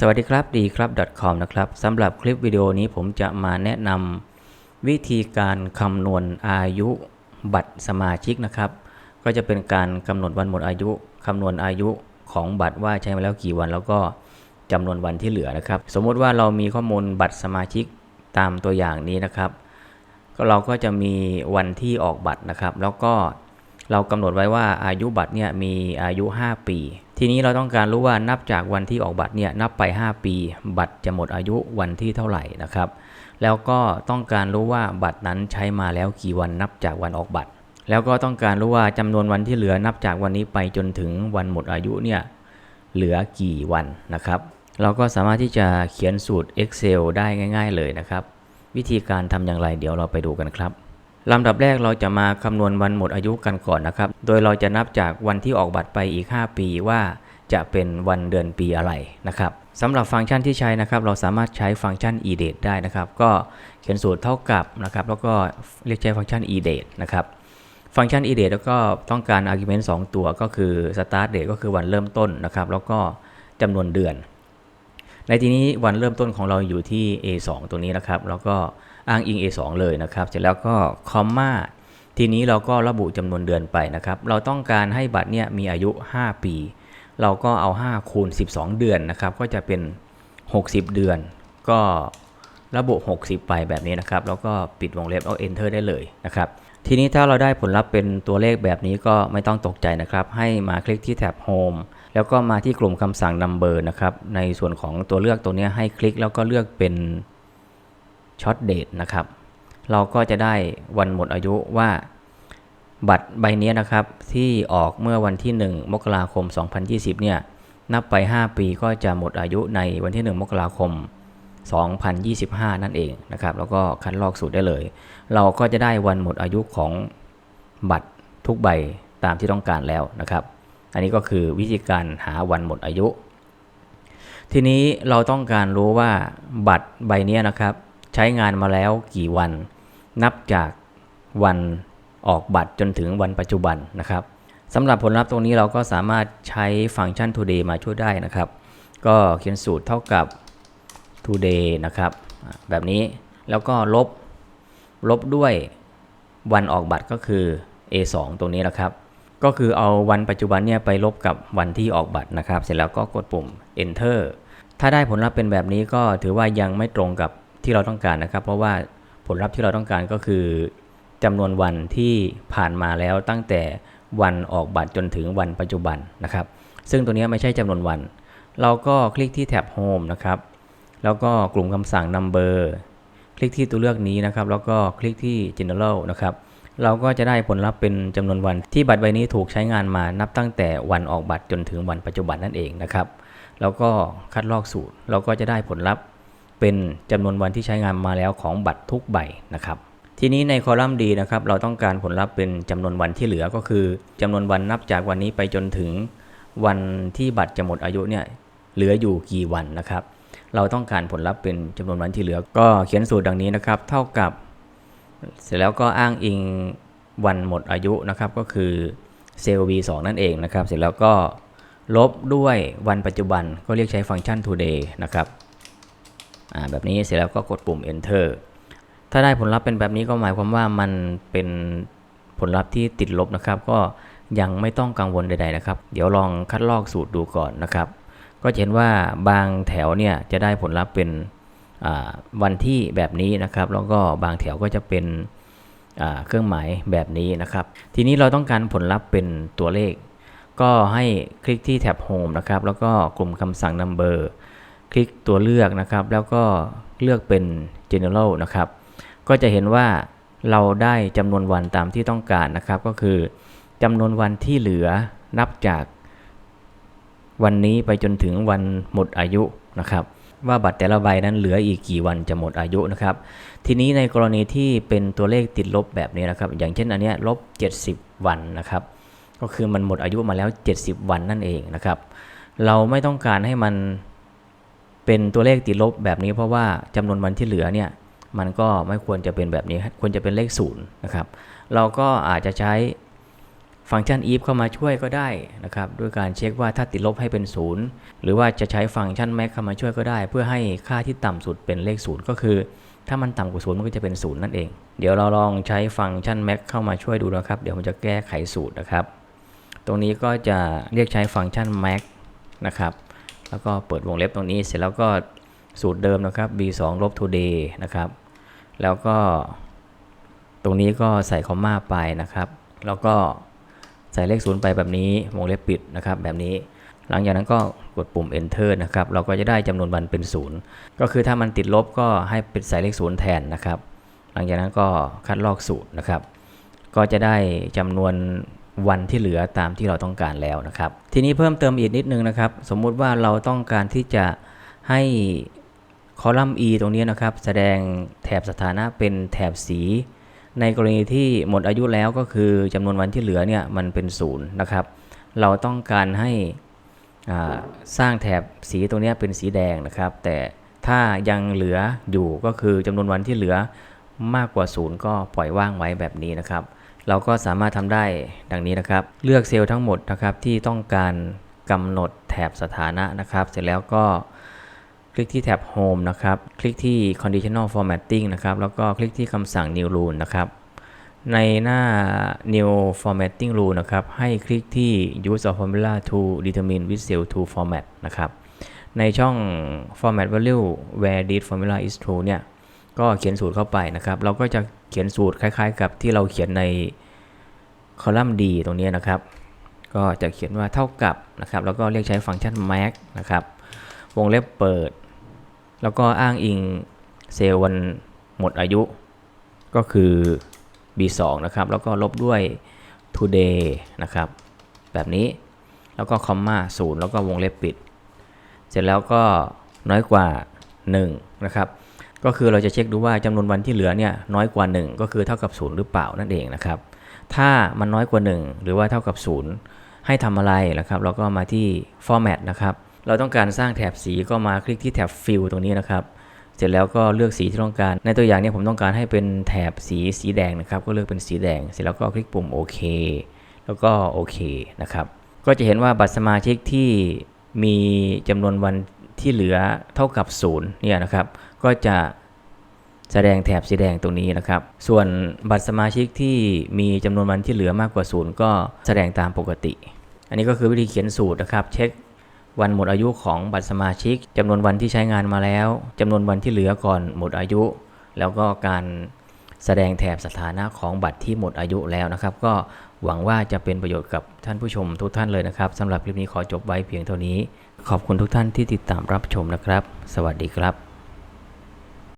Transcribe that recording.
สวัสดีครับดีครับ .com นะครับสำหรับคลิปวิดีโอนี้ผมจะมาแนะนำวิธีการคำนวณอายุบัตรสมาชิกนะครับ ก็จะเป็นการกำหนดวันหมดอายุคำนวณอายุของบัตรว่าใช้มาแล้วกี่วัน แล้วก็จำนวนวันที่เหลือนะครับ สมมติว่าเรามีข้อมูลบัตรสมาชิกตามตัวอย่างนี้นะครับ ก็เราก็จะมีวันที่ออกบัตรนะครับ แล้วก็ เรากำหนดไว้ว่าอายุบัตรเนี่ยมีอายุ 5 ปี ทีนี้เราต้องการรู้ว่านับจากวันที่ออกบัตรเนี่ยนับไป 5 ปี บัตรจะหมดอายุวันที่เท่าไหร่นะครับ แล้วก็ต้องการรู้ว่าบัตรนั้นใช้มาแล้วกี่วันนับจากวันออกบัตร แล้วก็ต้องการรู้ว่าจำนวนวันที่เหลือนับจากวันนี้ไปจนถึงวันหมดอายุเนี่ยเหลือกี่วันนะครับ เราก็สามารถที่จะเขียนสูตร Excel ได้ง่าย ๆ เลยนะครับ วิธีการทำอย่างไรเดี๋ยวเราไปดูกันครับ ลำดับแรกเราจะมาคำนวณวันหมดอายุกันก่อนนะครับ โดยเราจะนับจากวันที่ออกบัตรไปอีก 5 ปีว่าจะเป็นวันเดือนปีอะไรนะครับสำหรับฟังก์ชันที่ใช้นะครับ เราสามารถใช้ฟังก์ชัน edate ได้นะครับ ก็เขียนสูตรเท่ากับนะครับ แล้วก็เรียกใช้ฟังก์ชัน edate นะครับ ฟังก์ชัน edate แล้วก็ต้องการ argument 2 ตัวก็คือ start date ก็คือวันเริ่มต้นนะครับ แล้วก็จำนวนเดือน ในที่นี้วันเริ่มต้นของเราอยู่ที่ A2 ตัวนี้นะครับ แล้วก็อ้างอิง A2 เลยนะครับ เสร็จแล้วก็คอมมาทีนี้เราก็ระบุจำนวนเดือนไปนะครับ เราต้องการให้บัตรเนี่ยมีอายุ 5 ปี เราก็เอา 5 คูณ 12 เดือนนะครับ ก็จะเป็น 60 เดือน ก็ระบุ 60 ไปแบบนี้นะครับ แล้วก็ปิดวงเล็บเอา enter ได้เลยนะครับ ทีนี้ถ้าเราได้ผลลัพธ์เป็นตัวเลขแบบนี้ก็ไม่ต้องตกใจนะครับ ให้มาคลิกที่แท็บ Home แล้วก็มาที่กลุ่มคำสั่ง Number นะครับ ในส่วนของตัวเลือกตัวนี้ให้คลิกแล้วก็เลือกเป็นช็อตเดทนะครับ เราก็จะได้วันหมดอายุว่า บัตรใบนี้นะครับ ที่ออกเมื่อวันที่ 1 มกราคม 2020 เนี่ย นับไป 5 ปีก็จะหมดอายุในวันที่ 1 มกราคม 2025 นั่นเองนะครับ แล้วก็คัดลอกสูตรได้เลย เราก็จะได้วันหมดอายุของบัตรทุกใบตามที่ต้องการแล้วนะครับ อันนี้ก็คือวิธีการหาวันหมดอายุ ทีนี้เราต้องการรู้ว่าบัตรใบนี้นะครับ ใช้งานมาแล้วกี่วัน นับจากวันออกบัตรจนถึงวันปัจจุบันนะครับสำหรับผลลัพธ์ตรงนี้เราก็สามารถใช้ฟังก์ชัน today มาช่วยได้นะครับ ก็เขียนสูตรเท่ากับ today นะครับ แบบนี้แล้วก็ลบลบด้วยวันออกบัตรก็คือ A2 ตรงนี้นะครับ ก็คือเอาวันปัจจุบันเนี่ยไปลบกับวันที่ออกบัตรนะครับ เสร็จแล้วก็กดปุ่ม enter ถ้าได้ผลลัพธ์เป็นแบบนี้ก็ถือว่ายังไม่ตรงกับที่เราต้องการนะครับ เพราะว่าผลลัพธ์ที่เราต้องการก็คือจำนวนวันที่ผ่านมาแล้วตั้งแต่วันออกบัตรจนถึงวันปัจจุบันนะครับ ซึ่งตัวนี้ไม่ใช่จำนวนวัน เราก็คลิกที่แท็บ Home นะครับ แล้วก็กลุ่มคำสั่ง Number คลิกที่ตัวเลือกนี้นะครับ แล้วก็คลิกที่ General นะครับ เราก็จะได้ผลลัพธ์เป็นจำนวนวันที่บัตรใบนี้ถูกใช้งานมานับตั้งแต่วันออกบัตรจนถึงวันปัจจุบันนั่นเองนะครับแล้วก็คัดลอกสูตร เราก็จะได้ผลลัพธ์เป็นจำนวนวันที่ใช้งานมาแล้วของบัตรทุกใบนะครับทีนี้ในคอลัมน์ดีนะครับเราต้องการผลลัพธ์เป็นจำนวนวันที่เหลือก็คือจำนวนวันนับจากวันนี้ไปจนถึงวันที่บัตรจะหมดอายุเนี่ยเหลืออยู่กี่วันนะครับ เราต้องการผลลัพธ์เป็นจำนวนวันที่เหลือก็เขียนสูตรดังนี้นะครับ เท่ากับ เสร็จแล้วก็อ้างอิงวันหมดอายุนะครับก็คือเซลล์ V2 นั่นเองนะครับ เสร็จแล้วก็ลบด้วยวันปัจจุบันก็เรียกใช้ฟังก์ชัน today นะครับแบบนี้เสร็จแล้วก็กดปุ่ม enter ถ้าได้ผลลัพธ์เป็นแบบนี้ก็หมายความว่ามันเป็นผลลัพธ์ที่ติดลบนะครับ ก็ยังไม่ต้องกังวลใดๆนะครับ เดี๋ยวลองคัดลอกสูตรดูก่อนนะครับ ก็เห็นว่าบางแถวเนี่ยจะได้ผลลัพธ์เป็น วันที่แบบนี้นะครับ แล้วก็บางแถวก็จะเป็นเครื่องหมายแบบนี้นะครับ ทีนี้เราต้องการผลลัพธ์เป็นตัวเลข ก็ให้คลิกที่แท็บ Home นะครับ แล้วก็กลุ่มคำสั่ง Number คลิกตัวเลือกนะครับ แล้วก็เลือกเป็น General นะครับ ก็จะเห็นว่าเราได้จำนวนวันตามที่ต้องการนะครับ ก็คือจำนวนวันที่เหลือนับจากวันนี้ไปจนถึงวันหมดอายุนะครับ ว่าบัตรแต่ละใบนั้นเหลืออีกกี่วันจะหมดอายุนะครับ ทีนี้ในกรณีที่เป็นตัวเลขติดลบแบบนี้นะครับ อย่างเช่นอันเนี้ยลบ 70 วันนะครับ ก็คือมันหมดอายุมาแล้ว 70 วันนั่นเองนะครับ เราไม่ต้องการให้มันเป็นตัวเลขติดลบแบบนี้เพราะว่าจำนวนวันที่เหลือเนี่ยมันก็ไม่ควรจะเป็นแบบนี้ควรจะเป็นเลขศูนย์นะครับ เราก็อาจจะใช้ ฟังก์ชัน if เข้ามาช่วยก็ได้นะครับด้วยการเช็คว่าถ้าติดลบให้เป็นศูนย์หรือว่าจะใช้ฟังก์ชัน max เข้ามาช่วยก็ได้ เพื่อให้ค่าที่ต่ำสุดเป็นเลขศูนย์ก็คือ ถ้ามันต่ำกว่าศูนย์มันก็จะเป็นศูนย์นั่นเอง เดี๋ยวเราลองใช้ฟังก์ชัน max เข้ามาช่วยดูนะครับ เดี๋ยวผมจะแก้ไขสูตรนะครับ ตรงนี้ก็จะเรียกใช้ฟังก์ชัน max นะครับแล้วก็เปิดวงเล็บตรงนี้เสร็จแล้วก็สูตรเดิมนะครับ b 2ลบ today นะครับ แล้วก็ตรงนี้ก็ใส่คอมมาไปนะครับ แล้วก็ ใส่เลขศูนย์ไปแบบนี้วงเล็บปิดนะครับแบบนี้ หลังจากนั้นก็กดปุ่ม enter นะครับเราก็จะได้จำนวนวันเป็นศูนย์ก็คือถ้ามันติดลบก็ให้เป็นใส่เลขศูนย์แทนนะครับ หลังจากนั้นก็คัดลอกสูตรนะครับ ก็จะได้จำนวนวันที่เหลือตามที่เราต้องการแล้วนะครับ ทีนี้เพิ่มเติมอีกนิดนึงนะครับ สมมุติว่าเราต้องการที่จะให้คอลัมน์ e ตรงนี้นะครับ แสดงแถบสถานะเป็นแถบสี ในกรณีที่หมดอายุแล้วก็คือจำนวนวันที่เหลือเนี่ยมันเป็นศูนย์นะครับ เราต้องการให้สร้างแถบสีตรงนี้เป็นสีแดงนะครับ แต่ถ้ายังเหลืออยู่ก็คือจำนวนวันที่เหลือมากกว่าศูนย์ก็ปล่อยว่างไว้แบบนี้นะครับ เราก็สามารถทำได้ดังนี้นะครับ เลือกเซลล์ทั้งหมดนะครับที่ต้องการกำหนดแถบสถานะนะครับ เสร็จแล้วก็ คลิกที่แถบ Home นะครับ คลิกที่ Conditional Formatting นะครับ แล้วก็คลิกที่คำสั่ง New Rule นะครับ ในหน้า New Formatting Rule นะครับ ให้คลิกที่ Use of Formula to determine which cell to format นะครับ ในช่อง Format Value where this formula is true เนี่ย ก็เขียนสูตรเข้าไปนะครับ เราก็จะเขียนสูตรคล้ายๆ กับที่เราเขียนในคอลัมน์ D ตรงนี้นะครับ ก็จะเขียนว่าเท่ากับนะครับ แล้วก็เรียกใช้ฟังก์ชัน max นะครับ วงเล็บเปิด แล้วก็อ้างอิงเซลล์วันหมดอายุ ก็คือ B2 นะครับ แล้วก็ลบด้วย today นะครับ แบบนี้ แล้วก็คอมมาศูนย์แล้วก็วงเล็บปิด เสร็จแล้วก็น้อยกว่า 1 นะครับ ก็คือเราจะเช็คดูว่าจำนวนวันที่เหลือเนี่ยน้อยกว่า 1 ก็คือเท่ากับ 0 หรือเปล่านั่นเองนะครับ ถ้ามันน้อยกว่า 1 หรือว่าเท่ากับ 0 ให้ทำอะไรนะครับ เราก็มาที่ format นะครับ เราต้องการสร้างแถบสีก็มาคลิกที่แถบ fill ตรงนี้นะครับ เสร็จแล้วก็เลือกสีที่ต้องการ ในตัวอย่างเนี้ผมต้องการให้เป็นแถบสีสีแดงนะครับ ก็เลือกเป็นสีแดง เสร็จแล้วก็คลิกปุ่มโอเค แล้วก็โอเคนะครับ ก็จะเห็นว่าบัตรสมาชิกที่มีจำนวนวันที่เหลือเท่ากับ0เนี่ยนะครับ ก็จะแสดงแถบสีแดงตรงนี้นะครับ ส่วนบัตรสมาชิกที่มีจำนวนวันที่เหลือมากกว่า0ก็แสดงตามปกติ อันนี้ก็คือวิธีเขียนสูตรนะครับ เช็ค วันหมดอายุของบัตรสมาชิกจำนวนวันที่ใช้งานมาแล้วจำนวนวันที่เหลือก่อนหมดอายุ แล้วก็การแสดงแถบสถานะของบัตรที่หมดอายุแล้วนะครับ ก็หวังว่าจะเป็นประโยชน์กับท่านผู้ชมทุกท่านเลยนะครับสำหรับคลิปนี้ขอจบไว้เพียงเท่านี้ ขอบคุณทุกท่านที่ติดตามรับชมนะครับ สวัสดีครับ